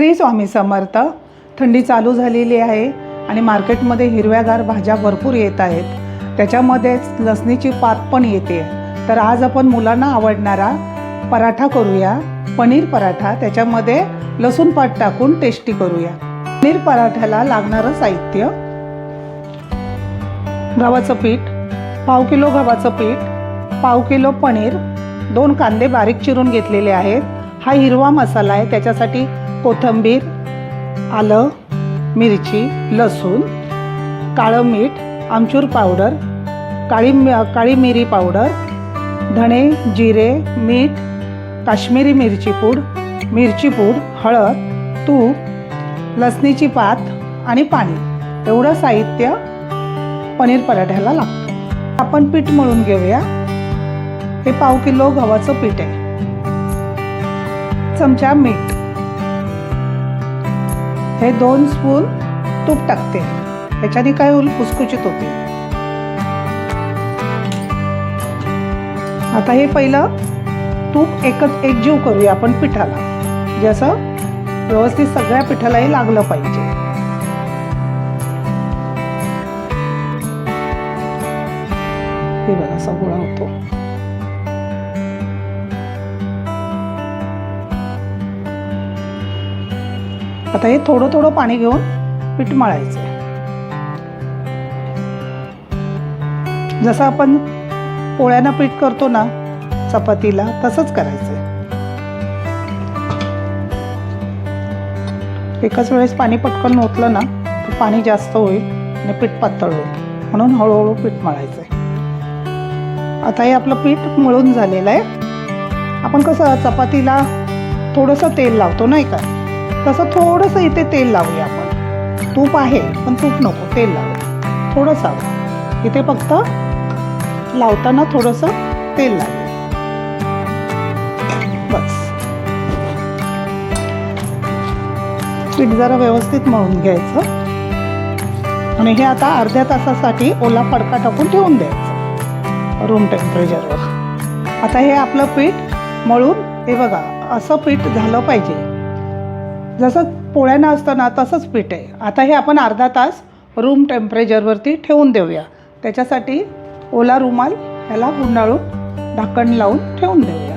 श्री स्वामी समर्थ थंडी चालू झालेली आहे आणि मार्केटमध्ये हिरव्यागार भाज्या भरपूर येत आहेत. त्याच्यामध्येच लसणीची पात पण येते. तर आज आपण मुलांना आवडणारा पराठा करूया. पनीर पराठा त्याच्यामध्ये लसूण पात टाकून टेस्टी करूया. पनीर पराठ्याला लागणारं साहित्य. गव्हाचं पीठ पाव किलो गव्हाचं पीठ पाव किलो पनीर दोन कांदे बारीक चिरून घेतलेले आहेत. हा हिरवा मसाला आहे त्याच्यासाठी कोथिंबीर आलं मिरची लसूण काळं मीठ आमचूर पावडर काळी काळी मिरी पावडर धणे जिरे मीठ काश्मीरी मिरची पूड मिरची पूड हळद तूप लसणीची पात आणि पाणी. एवढं साहित्य पनीर पराठ्याला लागतं. आपण पीठ मळून घेऊया. हे पाव किलो गव्हाचं पीठ आहे. चमचा मीठ. हे दोन स्पून तूप टाकते. ह्याच्याने काय होईल? कुसकुचीत होते. आता हे पहिलं तूप एकच एकजीव करूया आपण पिठाला. जसं व्यवस्थित सगळ्या पिठालाही लागलं पाहिजे. हे बघा असा गोळा होतो. आता हे थोडं थोडं पाणी घेऊन पीठ मळायचं जसं आपण पोळ्यांना पीठ करतो ना चपातीला तसंच करायचं एकाच वेळेस पाणी पटकन ओतलं ना तर पाणी जास्त होईल आणि पीठ पातळ होईल. म्हणून हळूहळू पीठ मळायचं आहे आता हे आपलं पीठ मळून झालेलं आहे. आपण कसं चपातीला थोडंसं तेल लावतो नाही का? तसं थोडंसं इथे तेल लावूया आपण. तूप आहे पण तूप नको तेल लावूया. थोडंसं इथे फक्त लावताना थोडंसं तेल लावूया बस. पीठ जरा व्यवस्थित मळून घ्यायचं. आणि हे आता अर्ध्या तासासाठी ओला फडका टाकून ठेवून द्यायचं. रूम टेम्परेचरवर आता हे आपलं पीठ मळून हे बघा असं पीठ झालं पाहिजे. जसं पोळ्यांना असतं ना तसंच पीठ आहे. आता हे आपण अर्धा तास रूम टेम्परेचरवरती ठेवून देऊया. त्याच्यासाठी ओला रुमाल ह्याला गुंडाळून ढाकण लावून ठेवून देऊया.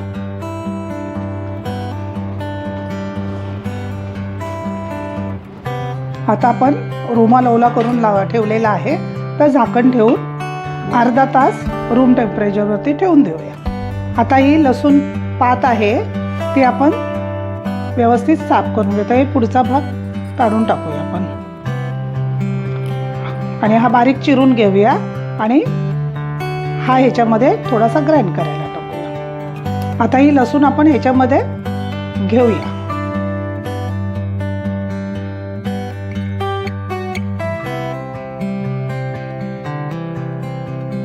आता आपण रुमाल ओला करून लावा ठेवलेला आहे. तर झाकण ठेवून अर्धा तास रूम टेम्परेचरवरती ठेवून देऊया. आता ही लसूण पात आहे ती आपण व्यवस्थित साफ करून घेतो हे पुढचा भाग काढून टाकूया आपण. आणि हा बारीक चिरून घेऊया आणि हा ह्याच्यामध्ये थोडासा ग्राइंड करायला टाकूया. आता ही लसूण आपण ह्याच्यामध्ये घेऊया.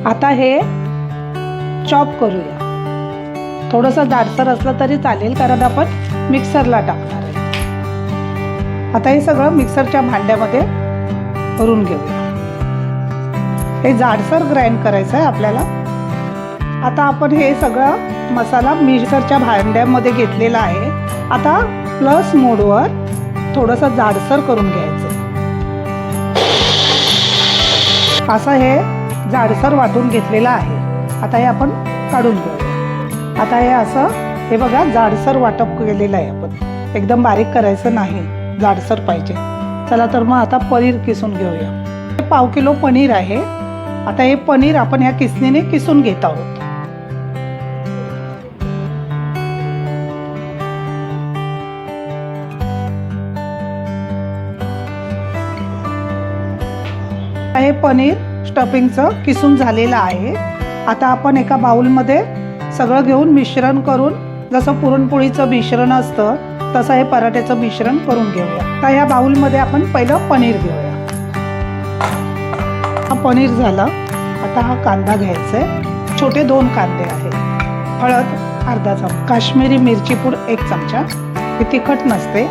आता हे चॉप करूया. थोडंसं जाडसर असलं तरी चालेल कारण आपण मिक्सरला टाकणार आहे. आता हे सगळं मिक्सरच्या भांड्यामध्ये करून घेऊया. हे जाडसर ग्राइंड करायचं आहे आपल्याला. आता आपण हे सगळं मसाला मिक्सरच्या भांड्यामध्ये घेतलेला आहे. आता प्लस मोडवर थोडंसं जाडसर करून घ्यायचं. असं हे जाडसर वाटून घेतलेलं आहे. आता हे आपण काढून घेऊ आता हे असं हे बघा जाडसर वाटप केलेलं आहे आपण. एकदम बारीक करायचं नाही. जाडसर पाहिजे. चला तर मग आता पनीर किसून घेऊया. हे पाव किलो पनीर आहे. आता हे पनीर आपण ह्या किसणीने किसून घेत आहोत. हे पनीर स्टफिंगचं किसून झालेलं आहे. आता आपण एका बाउलमध्ये सगळं घेऊन मिश्रण करून जसं पुरणपोळीचं मिश्रण असतं तसं हे पराठ्याचं मिश्रण करून घेऊया. तर ह्या बाउलमध्ये आपण पहिलं पनीर घेऊया. हा पनीर झाला. आता हा कांदा घ्यायचा आहे छोटे दोन कांदे आहेत. हळद अर्धा चमचा. काश्मीरी मिरची पूड एक चमचा. ही तिखट नसते.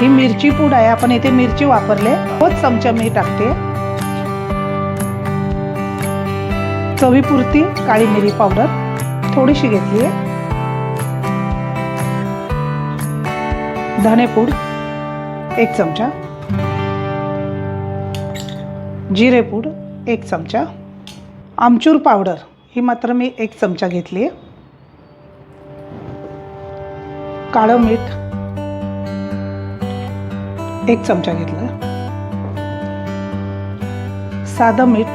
ही मिरची पूड आहे. आपण इथे मिरची वापरले. तोच चमचा मी टाकते. चवीपुरती काळी मिरी पावडर थोडीशी घेतली आहे. धनेपूड एक चमचा. जिरेपूड एक चमचा. आमचूर पावडर ही मात्र मी एक चमचा घेतली आहे. काळं मीठ एक चमचा घेतलं साधं मीठ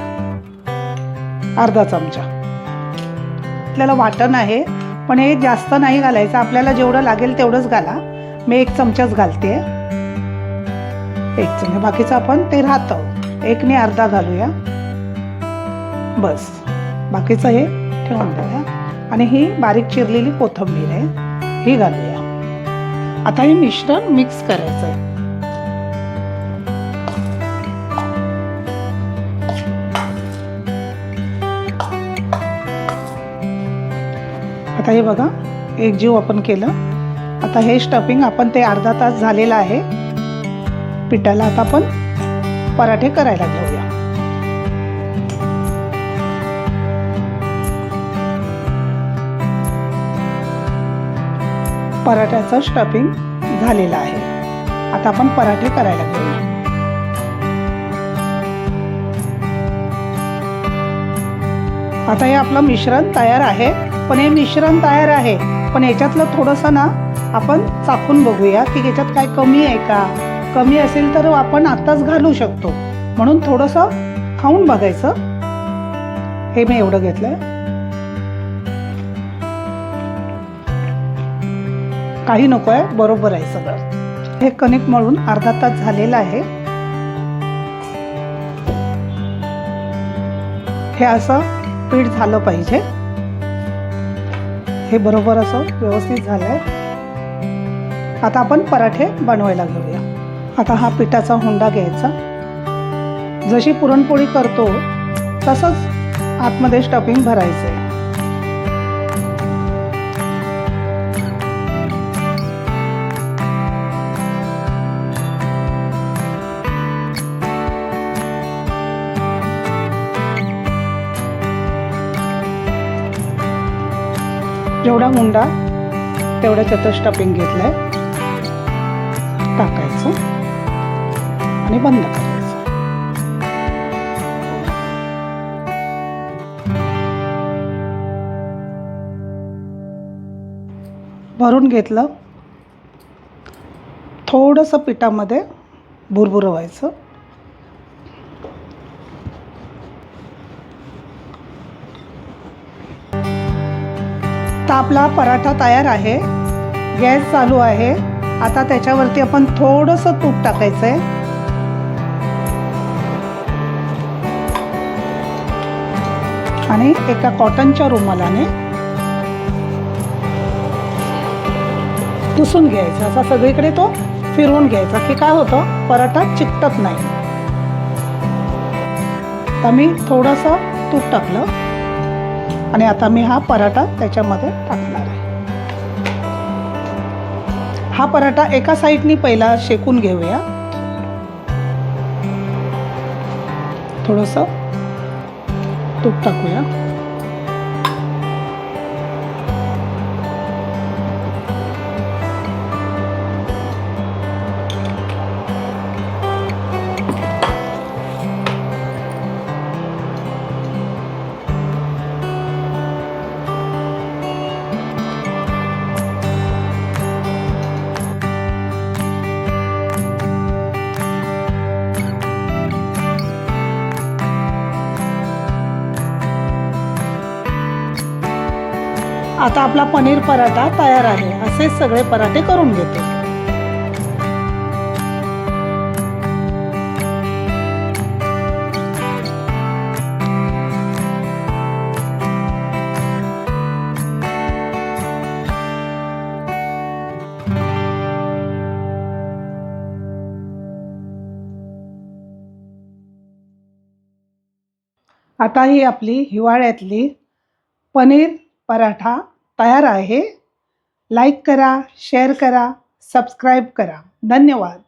अर्धा चमचा. आपल्याला वाटण आहे पण हे जास्त नाही घालायचं. आपल्याला जेवढं लागेल तेवढंच घाला. मी एक चमचाच घालते. एक चमचा. बाकीचं आपण ते राहतं एकने अर्धा घालूया. बस. बाकीचं हे ठेवून द्या. आणि ही बारीक चिरलेली कोथिंबीर आहे. ही घालूया. आता हे मिश्रण मिक्स करायचं आहे आता हे बघा एक जीव आपण केलं. आता हे स्टफिंग आपण ते अर्धा तास झालेलं आहे. पिठाला आता आपण पराठे करायला घेऊया पराठ्याचं स्टफिंग झालेलं आहे. आता आपण पराठे करायला घेऊया आता हे आपलं मिश्रण तयार आहे. पण हे मिश्रण तयार आहे. पण याच्यातलं थोडंसं ना आपण चाखून बघूया की याच्यात काय कमी आहे का? कमी असेल तर आपण आत्ताच घालू शकतो. म्हणून थोडंसं खाऊन बघायचं. हे मी एवढं घेतलंय. काही नको आहे बरोबर आहे सगळं. हे कणिक मळून अर्धा तास झालेलं आहे. हे असं पीठ झालं पाहिजे. हे बरोबर असं व्यवस्थित झालंय. आता आपण पराठे बनवायला घेऊया. आता हा पिठाचा हुंडा घ्यायचा. जशी पुरणपोळी करतो तसंच आतमध्ये स्टफिंग भरायचं आहे जेवढा मुंडा तेवढ्या त्याचं स्टफिंग घेतलंय. टाकायचं आणि बंद करायचं. भरून घेतलं. थोडंसं पिठामध्ये भुरभुरवायचं. आता आपला पराठा तयार आहे. गॅस चालू आहे. आता त्याच्यावरती आपण थोडंसं तूप टाकायचं आहे आणि एका कॉटनच्या रुमालाने पुसून घ्यायचा. असा सगळीकडे तो फिरवून घ्यायचा की काय होतं? पराठा चिकटत नाही. तर मी थोडंसं तूप टाकलं. आणि आता मी हा पराठा त्याच्यामध्ये टाकणार आहे. हा पराठा एका साईडनी पहिला शेकून घेऊया. थोडंसं तूप टाकूया. आता आपला पनीर पराठा तयार आहे. असेच सगळे पराठे करून घेते. आता ही आपली हिवाळ्यातली पनीर पराठा तयार आहे. लाईक करा शेअर करा सबस्क्राईब करा. धन्यवाद.